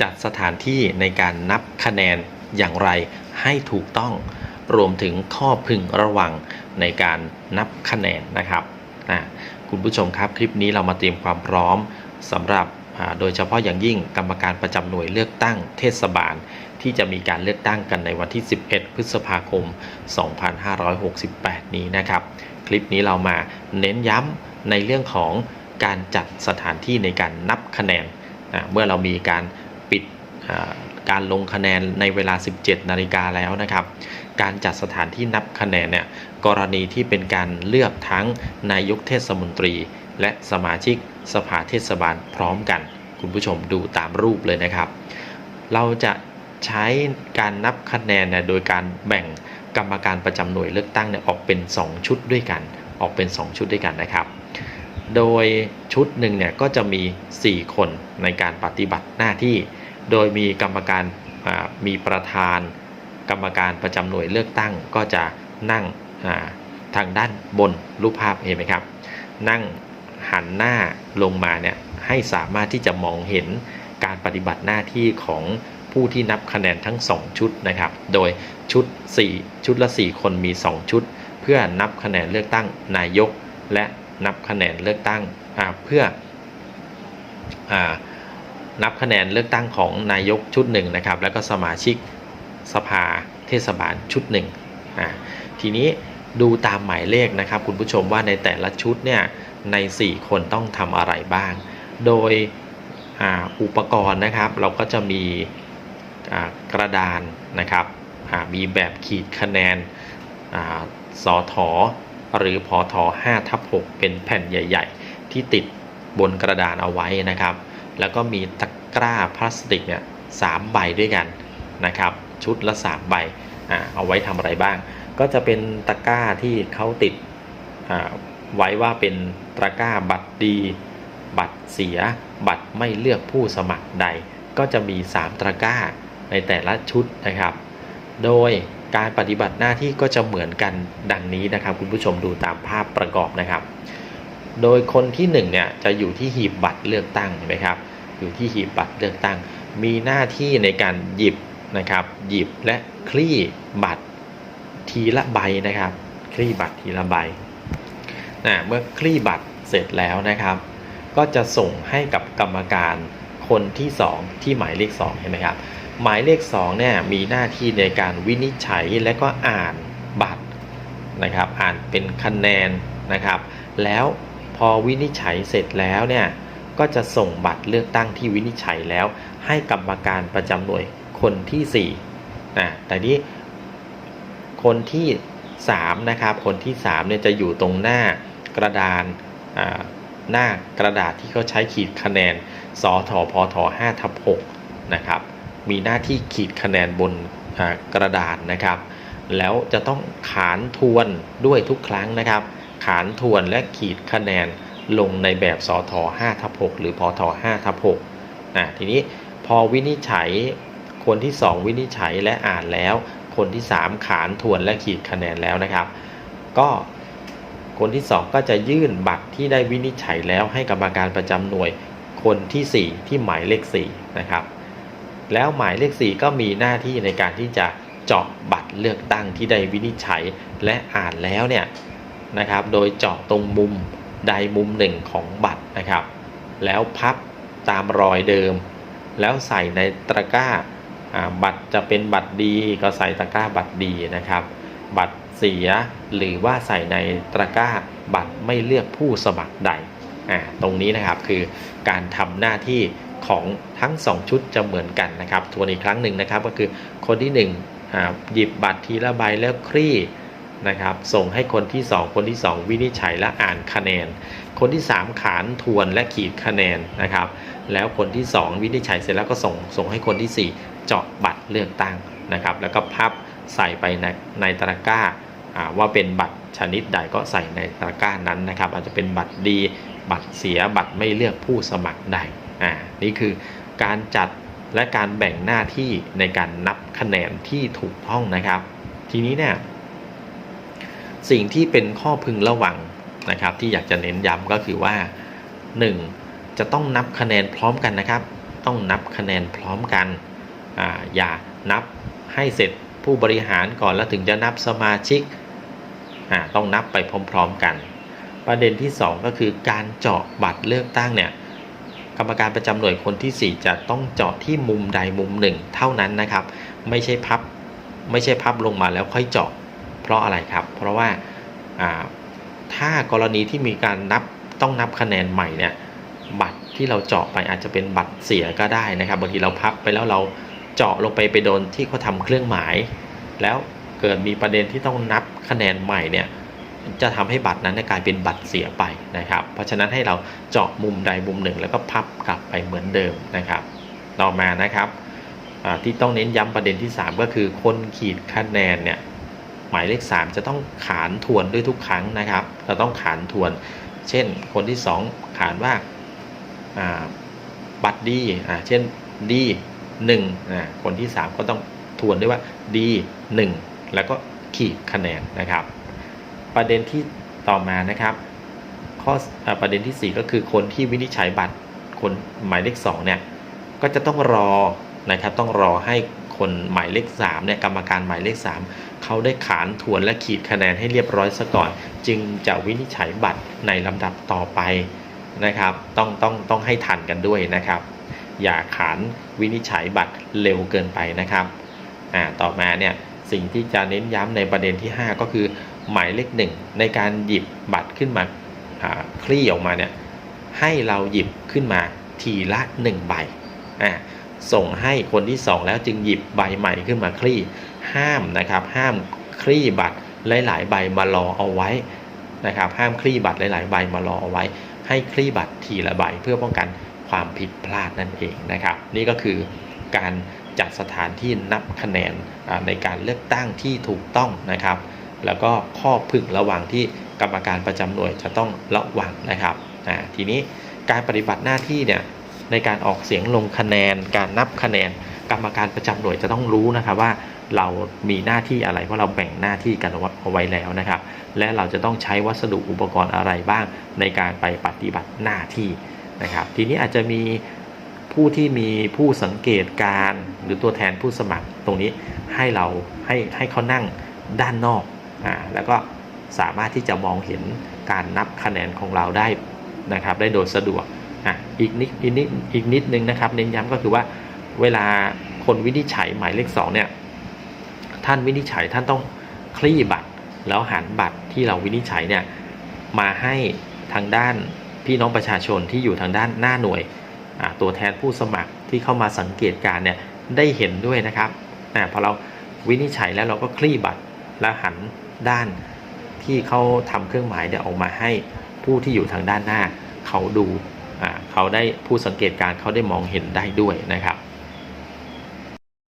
จัดสถานที่ในการนับคะแนนอย่างไรให้ถูกต้อง รวมถึงข้อพึงระวังในการนับคะแนนนะครับคุณผู้ชมครับคลิปนี้เรามาเตรียมความพร้อมสำหรับโดยเฉพาะอย่างยิ่งกรรมการประจำหน่วยเลือกตั้งเทศบาล ที่จะมีการเลือกตั้งกันในวันที่ 11 พฤษภาคม 2568 นี้นะครับ คลิปนี้เรามาเน้นย้ำในเรื่องของการจัดสถานที่ในการนับคะแนนเมื่อเรามีการ การลงคะแนนในเวลา 17 นาฬิกาแล้วนะครับ การจัดสถานที่นับคะแนนเนี่ยกรณีที่เป็นการเลือกทั้งนายกเทศมนตรี และสมาชิกสภาเทศบาลพร้อมกัน คุณผู้ชมดูตามรูปเลยนะครับ เราจะใช้การนับคะแนนเนี่ยโดยการแบ่งกรรมการประจำหน่วยเลือกตั้งเนี่ยออกเป็น 2 ชุดด้วยกัน ออกเป็น 2 ชุดด้วยกันนะครับ โดยชุดหนึ่งเนี่ยก็จะมี 4 คนในการปฏิบัติหน้าที่ โดยมีกรรมการมีประธาน กรรมการประจำหน่วยเลือกตั้งก็จะนั่งาทางด้านบนรูปภาพเห็นไหมครับ นั่งหันหน้าลงมาเนี่ยให้สามารถที่จะมองเห็นการปฏิบัติหน้าที่ของผู้ที่นับคะแนนทั้ง 2 ชุดนะครับ โดยชุด 4 ชุดละ 4 คนมี 2 ชุด เพื่อนับคะแนนเลือกตั้งนายก และนับคะแนนเลือกตั้งเพื่ออ นับคะแนนเลือกตั้งของนายกชุดหนึ่งนะครับ แล้วก็สมาชิกสภาเทศบาลชุดหนึ่งอ่าทีนี้ดูตามหมายเลขนะครับ คุณผู้ชมว่าในแต่ละชุดเนี่ยใน 4 คนต้องทำอะไรบ้าง โดยอ,อุปกรณ์นะครับ เราก็จะมีกระดานนะครับมีแบบขีดคะแนนสอถอหรือพอทอ5ทับ6เป็นแผ่นใหญ่ ๆ ที่ติดบนกระดานเอาไว้นะครับ แล้วก็มีตะกร้าพลาสติกเนี่ยสามใบด้วยกันนะครับ ชุดละ3ใบเอาไว้ทำอะไรบ้าง ก็จะเป็นตะกร้าที่เขาติดไว้ว่าเป็นตะกร้าบัตรดี บัตรเสีย บัตรไม่เลือกผู้สมัครใด ก็จะมี 3ตะกร้าในแต่ละชุดนะครับ โดยการปฏิบัติหน้าที่ก็จะเหมือนกันดังนี้นะครับ คุณผู้ชมดูตามภาพประกอบนะครับ โดยคนที่1เนี่ยจะอยู่ที่หีบบัตรเลือกตั้งเห็นไหมครับ อยู่ที่หีบบัตรเลือกตั้ง มีหน้าที่ในการหยิบนะครับ หยิบและคลี่บัตรทีละใบนะครับ คลี่บัตรทีละใบนะเมื่อคลี่บัตรเสร็จแล้วนะครับ ก็จะส่งให้กับกรรมการคนที่ 2 ที่หมายเลข2เห็นไหมครับ หมายเลข2เนี่ยมีหน้าที่ในการวินิจฉัยและก็อ่านบัตรนะครับ อ่านเป็นคะแนนนะครับ แล้ว พอวินิจฉัยเสร็จแล้วเนี่ยก็จะส่งบัตรเลือกตั้งที่วินิจฉัยแล้ว ให้กรรมการประจำหน่วยคนที่4นะแต่นี้คนที่3นะครับคนที่3เนี่ยจะอยู่ตรงหน้ากระดานหน้ากระดาษที่เขาใช้ขีดคะแนนสอทพท5ทับ6นะครับมีหน้าที่ขีดคะแนนบนกระดานนะครับ แล้วจะต้องขานทวนด้วยทุกครั้งนะครับ ขานทวนและขีดคะแนนลงในแบบสท5ทับ6หรือพท5ทับ6นะทีนี้พอวินิจฉัยคนที่ 2 วินิจฉัยและอ่านแล้ว คนที่ 3 ขานทวนและขีดคะแนนแล้วนะครับ ก็คนที่ 2 ก็จะยื่นบัตรที่ได้วินิจฉัยแล้วให้กรรมการประจำหน่วยคนที่ 4 ที่หมายเลข4นะครับแล้วหมายเลข 4 ก็มีหน้าที่ในการที่จะเจาะบัตรเลือกตั้งที่ได้วินิจฉัยและอ่านแล้วเนี่ย นะครับ โดยเจาะตรงมุมใดมุมหนึ่งของบัตรนะครับ แล้วพับตามรอยเดิม แล้วใส่ในตะกร้าบัตรจะเป็นบัตรดีก็ใส่ตะกร้าบัตรดีนะครับ บัตรเสียหรือว่าใส่ในตะกร้าบัตรไม่เลือกผู้สมัครใดตรงนี้นะครับคือการทำหน้าที่ของทั้ง 2 ชุดจะเหมือนกันนะครับทวนอีกครั้งหนึ่งนะครับก็คือคนที่1อ่าหยิบบัตรทีละใบแล้วคลี่ นะครับ ส่งให้คนที่ 2 คนที่ 2 วินิจฉัยและอ่านคะแนน คนที่ 3 ขานทวนและขีดคะแนนนะครับ แล้วคนที่ 2 วินิจฉัยเสร็จแล้วก็ส่งส่งให้คนที่ 4 เจาะบัตรเลือกตั้งนะครับ แล้วก็พับใส่ไปในในตะกร้าอ่าว่าเป็นบัตรชนิดใดก็ใส่ในตะกร้านั้นนะครับ อาจจะเป็นบัตรดีบัตรเสียบัตรไม่เลือกผู้สมัครใดอ่านี่คือการจัดและการแบ่งหน้าที่ในการนับคะแนนที่ถูกต้องนะครับ ทีนี้เนี่ย สิ่งที่เป็นข้อพึงระวังนะครับ ที่อยากจะเน้นย้ำก็คือว่า 1. จะต้องนับคะแนนพร้อมกันนะครับ ต้องนับคะแนนพร้อมกันออย่านับให้เสร็จผู้บริหารก่อนแล้วถึงจะนับสมาชิกต้องนับไปพร้อมๆกัน ประเด็นที่ 2 ก็คือการเจาะบัตรเลือกตั้งเนี่ยกรรมการประจำหน่วยคนที่ 4 จะต้องเจาะที่มุมใดมุมหนึ่ง เท่านั้นนะครับ ไม่ใช่พับไม่ใช่พับลงมาแล้วค่อยเจาะ เพราะอะไรครับ เพราะว่าถ้ากรณีที่มีการนับต้องนับคะแนนใหม่เนี่ยบัตรที่เราเจาะไปอาจจะเป็นบัตรเสียก็ได้นะครับบางทีเราพับไปแล้วเราเจาะลงไปไปโดนที่เขาทำเครื่องหมาย แล้วเกิดมีประเด็นที่ต้องนับคะแนนใหม่เนี่ยจะทำให้บัตรนั้นกลายเป็นบัตรเสียไปนะครับ เพราะฉะนั้นให้เราเจาะมุมใดมุมหนึ่ง แล้วก็พับกลับไปเหมือนเดิมนะครับ ต่อมานะครับที่ต้องเน้นย้ำประเด็นที่ 3 ก็คือคนขีดคะแนนเนี่ย หมายเลข 3 จะต้องขานทวนด้วยทุกครั้งนะครับ เราต้องขานทวน เช่นคนที่ 2 ขานว่าบัตรดีเช่นดีหนึ่งคนที่ 3 ก็ต้องทวนด้วยว่าดีหนึ่งแล้วก็ขีดคะแนนนะครับ ประเด็นที่ต่อมานะครับข้ออประเด็นทีสี่ 4 ก็คือคนที่วินิจฉัยบัตรคนหมายเลข2เนี่ยก็จะต้องรอนะครับต้องรอให้คนหมายเลข3เนี่ยกรรมการหมายเลข 3 เขาได้ขานทวนและขีดคะแนนให้เรียบร้อยซะก่อน จึงจะวินิจฉัยบัตรในลำดับต่อไปนะครับ ต้องต้องต้องให้ทันกันด้วยนะครับ อย่าขานวินิจฉัยบัตรเร็วเกินไปนะครับอ่าต่อมาเนี่ยสิ่งที่จะเน้นย้ำในประเด็นที่ 5 ก็คือหมายเลขหนึ่งในการหยิบบัตรขึ้นมาอ่าคลี่ออกมาเนี่ยให้เราหยิบขึ้นมาทีละ 1 ใบอ่าส่งให้คนที่ 2 แล้วจึงหยิบใบใหม่ขึ้นมาคลี่ ห้ามนะครับ ห้ามคลี่บัตรหลาย ๆ ใบมารอเอาไว้นะครับ ห้ามคลี่บัตรหลาย ๆ ใบมารอเอาไว้ ให้คลี่บัตรทีละใบเพื่อป้องกันความผิดพลาดนั่นเองนะครับ นี่ก็คือการจัดสถานที่นับคะแนนในการเลือกตั้งที่ถูกต้องนะครับ แล้วก็ข้อพึงระวังที่กรรมการประจำหน่วยจะต้องระวังนะครับทีนี้การปฏิบัติหน้าที่เนี่ยในการออกเสียงลงคะแนน การนับคะแนน กรรมการประจำหน่วยจะต้องรู้นะครับว่าเรามีหน้าที่อะไรเพราะเราแบ่งหน้าที่กันเอาไว้แล้วนะครับ และเราจะต้องใช้วัสดุอุปกรณ์อะไรบ้างในการไปปฏิบัติหน้าที่นะครับ ทีนี้อาจจะมีผู้ที่มีผู้สังเกตการหรือตัวแทนผู้สมัครตรงนี้ให้เราให้ให้เขานั่งด้านนอกอ่าแล้วก็สามารถที่จะมองเห็นการนับคะแนนของเราได้นะครับ ได้โดยสะดวกอะอีกนิดอีกนิดอีกนิดนึงนะครับ เน้นย้ำก็คือว่า เวลาคนวินิจฉัยหมายเลขสองเนี่ยท่านวินิจฉัยท่านต้องคลี่บัตร แล้วหันบัตรที่เราวินิจฉัยเนี่ยมาให้ทางด้านพี่น้องประชาชนที่อยู่ทางด้านหน้าหน่วยตัวแทนผู้สมัครที่เข้ามาสังเกตการเนี่ยได้เห็นด้วยนะครับอพอเราวินิจฉัยแล้วเราก็คลี่บัตรแล้วหันด้านที่เขาทำเครื่องหมายเนี่ยออกมาให้ผู้ที่อยู่ทางด้านหน้าเขาดูเขาได้ผู้สังเกตการเขาได้มองเห็นได้ด้วยนะครับ